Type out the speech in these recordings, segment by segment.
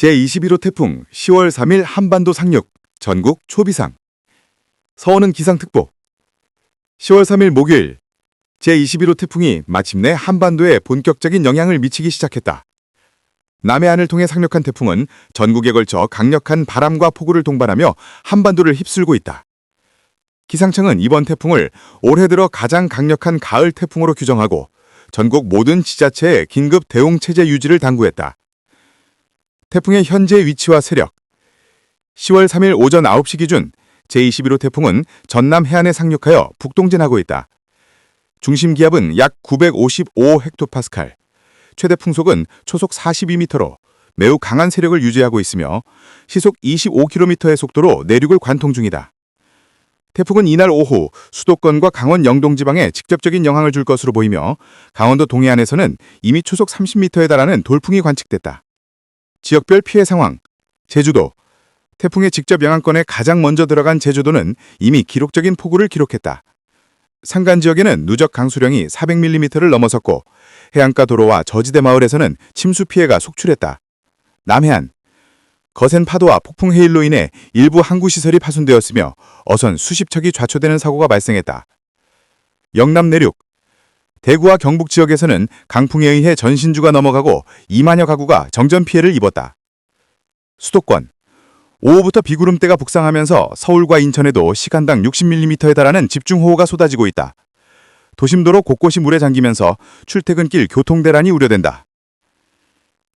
제21호 태풍 10월 3일 한반도 상륙 전국 초비상 서원은 기상특보 10월 3일 목요일 제21호 태풍이 마침내 한반도에 본격적인 영향을 미치기 시작했다. 남해안을 통해 상륙한 태풍은 전국에 걸쳐 강력한 바람과 폭우를 동반하며 한반도를 휩쓸고 있다. 기상청은 이번 태풍을 올해 들어 가장 강력한 가을 태풍으로 규정하고 전국 모든 지자체에 긴급 대응 체제 유지를 당부했다. 태풍의 현재 위치와 세력 10월 3일 오전 9시 기준 제21호 태풍은 전남 해안에 상륙하여 북동진하고 있다. 중심 기압은 약 955헥토파스칼, 최대 풍속은 초속 42m로 매우 강한 세력을 유지하고 있으며 시속 25km의 속도로 내륙을 관통 중이다. 태풍은 이날 오후 수도권과 강원 영동 지방에 직접적인 영향을 줄 것으로 보이며 강원도 동해안에서는 이미 초속 30m에 달하는 돌풍이 관측됐다. 지역별 피해 상황 제주도 태풍의 직접 영향권에 가장 먼저 들어간 제주도는 이미 기록적인 폭우를 기록했다. 산간 지역에는 누적 강수량이 400mm를 넘어섰고 해안가 도로와 저지대 마을에서는 침수 피해가 속출했다. 남해안 거센 파도와 폭풍 해일로 인해 일부 항구 시설이 파손되었으며 어선 수십 척이 좌초되는 사고가 발생했다. 영남 내륙 대구와 경북 지역에서는 강풍에 의해 전신주가 넘어가고 2만여 가구가 정전 피해를 입었다. 수도권 오후부터 비구름대가 북상하면서 서울과 인천에도 시간당 60mm에 달하는 집중호우가 쏟아지고 있다. 도심도로 곳곳이 물에 잠기면서 출퇴근길 교통대란이 우려된다.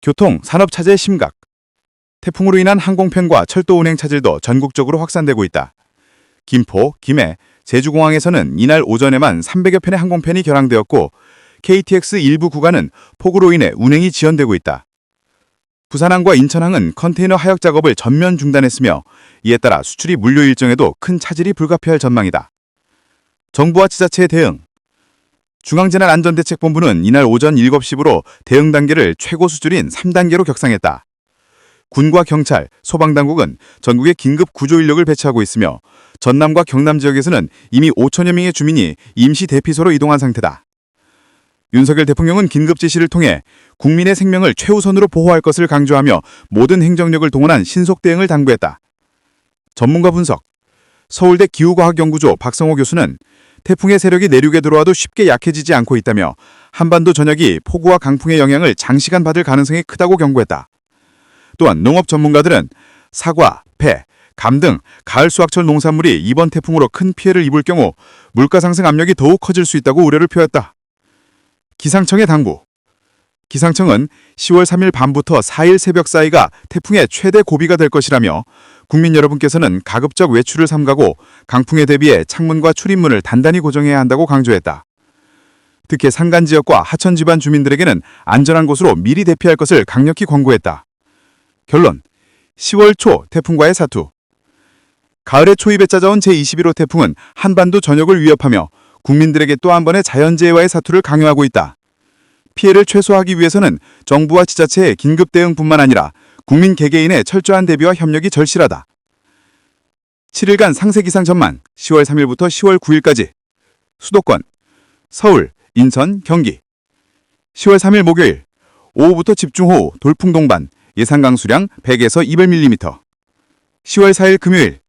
교통, 산업차제 심각 태풍으로 인한 항공편과 철도 운행 차질도 전국적으로 확산되고 있다. 김포, 김해, 제주공항에서는 이날 오전에만 300여 편의 항공편이 결항되었고 KTX 일부 구간은 폭우로 인해 운행이 지연되고 있다. 부산항과 인천항은 컨테이너 하역 작업을 전면 중단했으며 이에 따라 수출이 물류 일정에도 큰 차질이 불가피할 전망이다. 정부와 지자체의 대응 중앙재난안전대책본부는 이날 오전 7시부로 대응 단계를 최고 수준인 3단계로 격상했다. 군과 경찰, 소방당국은 전국에 긴급 구조 인력을 배치하고 있으며 전남과 경남 지역에서는 이미 5천여 명의 주민이 임시 대피소로 이동한 상태다. 윤석열 대통령은 긴급 지시를 통해 국민의 생명을 최우선으로 보호할 것을 강조하며 모든 행정력을 동원한 신속 대응을 당부했다. 전문가 분석 서울대 기후과학연구소 박성호 교수는 태풍의 세력이 내륙에 들어와도 쉽게 약해지지 않고 있다며 한반도 전역이 폭우와 강풍의 영향을 장시간 받을 가능성이 크다고 경고했다. 또한 농업 전문가들은 사과, 배, 감 등 가을 수확철 농산물이 이번 태풍으로 큰 피해를 입을 경우 물가 상승 압력이 더욱 커질 수 있다고 우려를 표했다. 기상청의 당부 기상청은 10월 3일 밤부터 4일 새벽 사이가 태풍의 최대 고비가 될 것이라며 국민 여러분께서는 가급적 외출을 삼가고 강풍에 대비해 창문과 출입문을 단단히 고정해야 한다고 강조했다. 특히 산간 지역과 하천 지반 주민들에게는 안전한 곳으로 미리 대피할 것을 강력히 권고했다. 결론 10월 초 태풍과의 사투 가을의 초입에 찾아온 제21호 태풍은 한반도 전역을 위협하며 국민들에게 또 한 번의 자연재해와의 사투를 강요하고 있다. 피해를 최소화하기 위해서는 정부와 지자체의 긴급 대응뿐만 아니라 국민 개개인의 철저한 대비와 협력이 절실하다. 7일간 상세 기상 전망 10월 3일부터 10월 9일까지 수도권 서울, 인천, 경기 10월 3일 목요일 오후부터 집중호우, 돌풍 동반 예상 강수량 100에서 200mm 10월 4일 금요일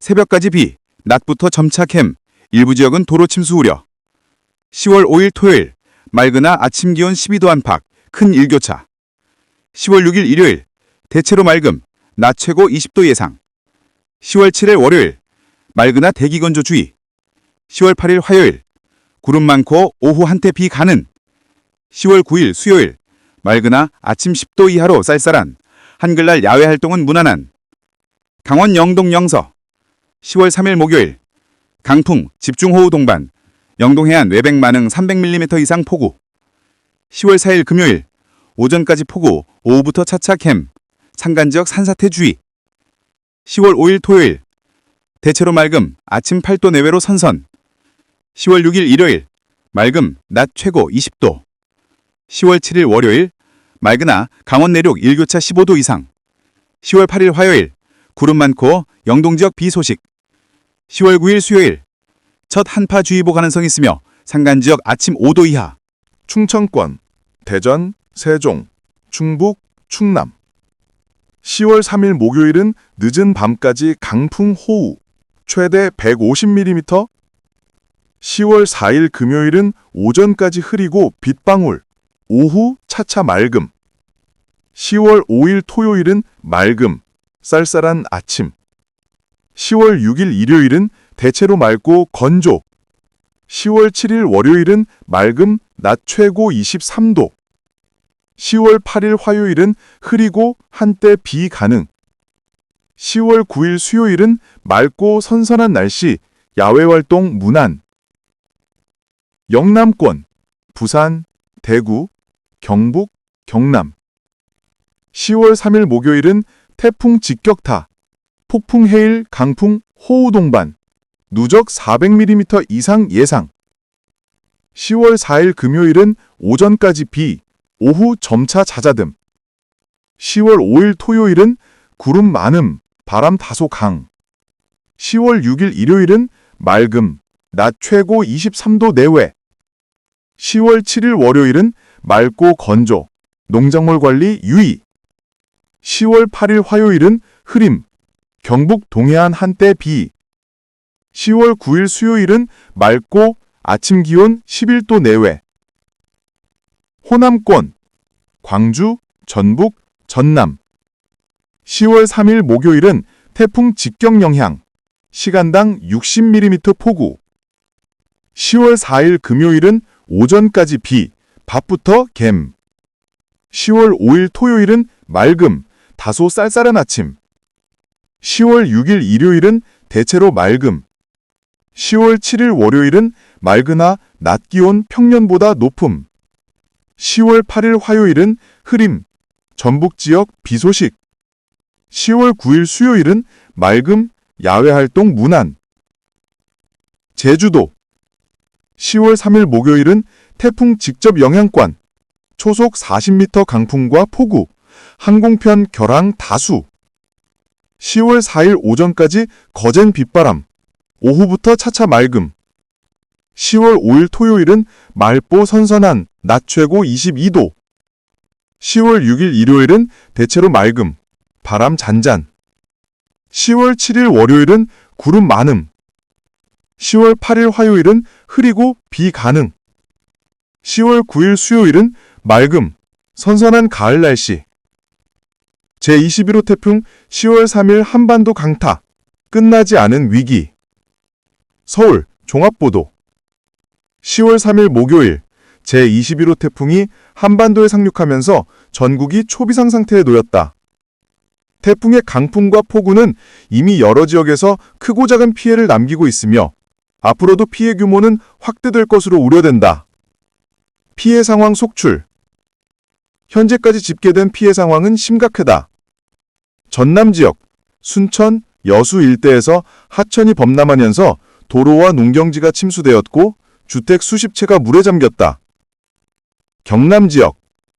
새벽까지 비, 낮부터 점차 캠, 일부 지역은 도로 침수 우려. 10월 5일 토요일 맑으나 아침 기온 12도 안팎, 큰 일교차. 10월 6일 일요일 대체로 맑음, 낮 최고 20도 예상. 10월 7일 월요일 맑으나 대기 건조 주의. 10월 8일 화요일 구름 많고 오후 한때 비 가는. 10월 9일 수요일 맑으나 아침 10도 이하로 쌀쌀한. 한글날 야외 활동은 무난한. 강원 영동 영서 10월 3일 목요일 강풍 집중호우 동반 영동 해안 외백 만흥 300mm 이상 폭우. 10월 4일 금요일 오전까지 폭우 오후부터 차차 캠 산간 지역 산사태 주의. 10월 5일 토요일 대체로 맑음 아침 8도 내외로 선선. 10월 6일 일요일 맑음 낮 최고 20도. 10월 7일 월요일 맑으나 강원 내륙 일교차 15도 이상. 10월 8일 화요일 구름 많고 영동 지역 비 소식 10월 9일 수요일 첫 한파주의보 가능성 있으며 산간 지역 아침 5도 이하 충청권, 대전, 세종, 충북, 충남. 10월 3일 목요일은 늦은 밤까지 강풍 호우, 최대 150mm. 10월 4일 금요일은 오전까지 흐리고 빗방울, 오후 차차 맑음. 10월 5일 토요일은 맑음, 쌀쌀한 아침. 10월 6일 일요일은 대체로 맑고 건조. 10월 7일 월요일은 맑음, 낮 최고 23도. 10월 8일 화요일은 흐리고 한때 비 가능. 10월 9일 수요일은 맑고 선선한 날씨, 야외 활동 무난. 영남권, 부산, 대구, 경북, 경남. 10월 3일 목요일은 태풍 직격타, 폭풍 해일, 강풍, 호우 동반, 누적 400mm 이상 예상. 10월 4일 금요일은 오전까지 비, 오후 점차 잦아듦. 10월 5일 토요일은 구름 많음, 바람 다소 강. 10월 6일 일요일은 맑음, 낮 최고 23도 내외. 10월 7일 월요일은 맑고 건조, 농작물 관리 유의. 10월 8일 화요일은 흐림, 경북 동해안 한때 비. 10월 9일 수요일은 맑고 아침 기온 11도 내외. 호남권, 광주, 전북, 전남. 10월 3일 목요일은 태풍 직격 영향, 시간당 60mm 폭우. 10월 4일 금요일은 오전까지 비, 밤부터 갬. 10월 5일 토요일은 맑음, 다소 쌀쌀한 아침. 10월 6일 일요일은 대체로 맑음. 10월 7일 월요일은 맑으나 낮 기온 평년보다 높음. 10월 8일 화요일은 흐림, 전북 지역 비 소식. 10월 9일 수요일은 맑음, 야외 활동 무난. 제주도 10월 3일 목요일은 태풍 직접 영향권, 초속 40m 강풍과 폭우, 항공편 결항 다수. 10월 4일 오전까지 거센 빗바람, 오후부터 차차 맑음. 10월 5일 토요일은 맑고 선선한 낮 최고 22도. 10월 6일 일요일은 대체로 맑음, 바람 잔잔. 10월 7일 월요일은 구름 많음. 10월 8일 화요일은 흐리고 비 가능. 10월 9일 수요일은 맑음, 선선한 가을 날씨. 제21호 태풍 10월 3일 한반도 강타. 끝나지 않은 위기. 서울 종합보도 10월 3일 목요일 제21호 태풍이 한반도에 상륙하면서 전국이 초비상 상태에 놓였다. 태풍의 강풍과 폭우는 이미 여러 지역에서 크고 작은 피해를 남기고 있으며 앞으로도 피해 규모는 확대될 것으로 우려된다. 피해 상황 속출 현재까지 집계된 피해 상황은 심각하다. 전남 지역, 순천, 여수 일대에서 하천이 범람하면서 도로와 농경지가 침수되었고 주택 수십 채가 물에 잠겼다. 경남 지역,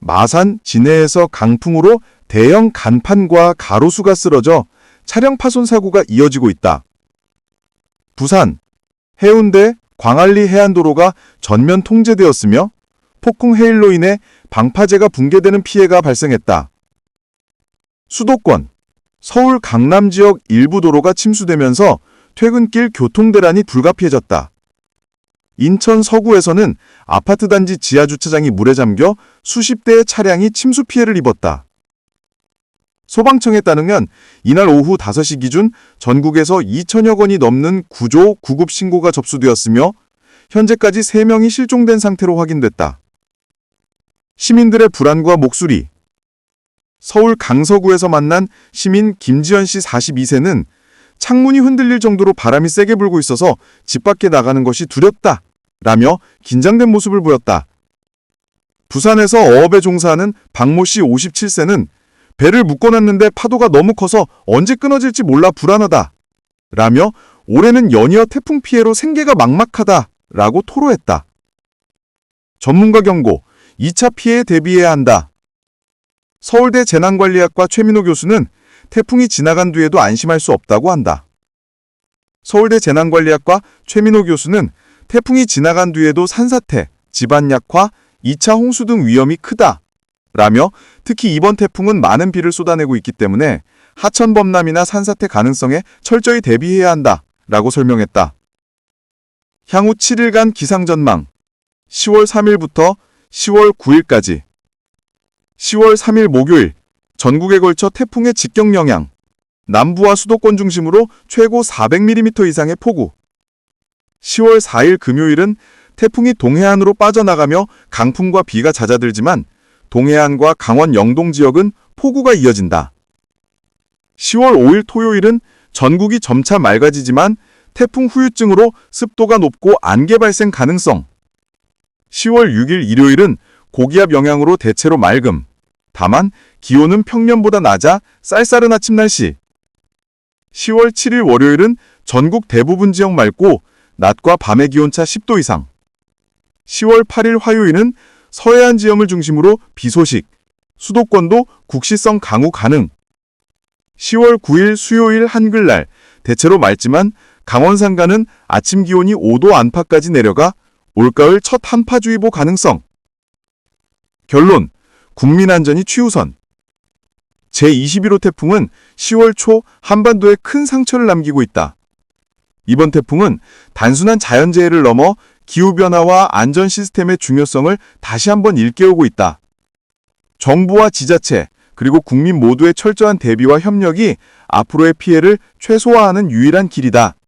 마산, 진해에서 강풍으로 대형 간판과 가로수가 쓰러져 차량 파손 사고가 이어지고 있다. 부산, 해운대, 광안리 해안도로가 전면 통제되었으며 폭풍 해일로 인해 방파제가 붕괴되는 피해가 발생했다. 수도권, 서울 강남 지역 일부 도로가 침수되면서 퇴근길 교통대란이 불가피해졌다. 인천 서구에서는 아파트 단지 지하 주차장이 물에 잠겨 수십 대의 차량이 침수 피해를 입었다. 소방청에 따르면 이날 오후 5시 기준 전국에서 2천여 건이 넘는 구조, 구급 신고가 접수되었으며 현재까지 3명이 실종된 상태로 확인됐다. 시민들의 불안과 목소리 서울 강서구에서 만난 시민 김지연 씨 42세는 창문이 흔들릴 정도로 바람이 세게 불고 있어서 집 밖에 나가는 것이 두렵다. 라며 긴장된 모습을 보였다. 부산에서 어업에 종사하는 박모 씨 57세는 배를 묶어놨는데 파도가 너무 커서 언제 끊어질지 몰라 불안하다. 라며 올해는 연이어 태풍 피해로 생계가 막막하다. 라고 토로했다. 전문가 경고, 2차 피해에 대비해야 한다. 서울대 재난관리학과 최민호 교수는 태풍이 지나간 뒤에도 안심할 수 없다고 한다. 서울대 재난관리학과 최민호 교수는 태풍이 지나간 뒤에도 산사태, 집안 약화, 2차 홍수 등 위험이 크다. 라며 특히 이번 태풍은 많은 비를 쏟아내고 있기 때문에 하천 범람이나 산사태 가능성에 철저히 대비해야 한다. 라고 설명했다. 향후 7일간 기상 전망. 10월 3일부터 10월 9일까지. 10월 3일 목요일. 전국에 걸쳐 태풍의 직격 영향. 남부와 수도권 중심으로 최고 400mm 이상의 폭우. 10월 4일 금요일은 태풍이 동해안으로 빠져나가며 강풍과 비가 잦아들지만 동해안과 강원 영동 지역은 폭우가 이어진다. 10월 5일 토요일은 전국이 점차 맑아지지만 태풍 후유증으로 습도가 높고 안개 발생 가능성. 10월 6일 일요일은 고기압 영향으로 대체로 맑음. 다만 기온은 평년보다 낮아 쌀쌀한 아침 날씨. 10월 7일 월요일은 전국 대부분 지역 맑고 낮과 밤의 기온차 10도 이상. 10월 8일 화요일은 서해안 지역을 중심으로 비 소식. 수도권도 국시성 강우 가능. 10월 9일 수요일 한글날 대체로 맑지만 강원 산간은 아침 기온이 5도 안팎까지 내려가 올가을 첫 한파주의보 가능성. 결론, 국민 안전이 최우선. 제21호 태풍은 10월 초 한반도에 큰 상처를 남기고 있다. 이번 태풍은 단순한 자연재해를 넘어 기후변화와 안전 시스템의 중요성을 다시 한번 일깨우고 있다. 정부와 지자체, 그리고 국민 모두의 철저한 대비와 협력이 앞으로의 피해를 최소화하는 유일한 길이다.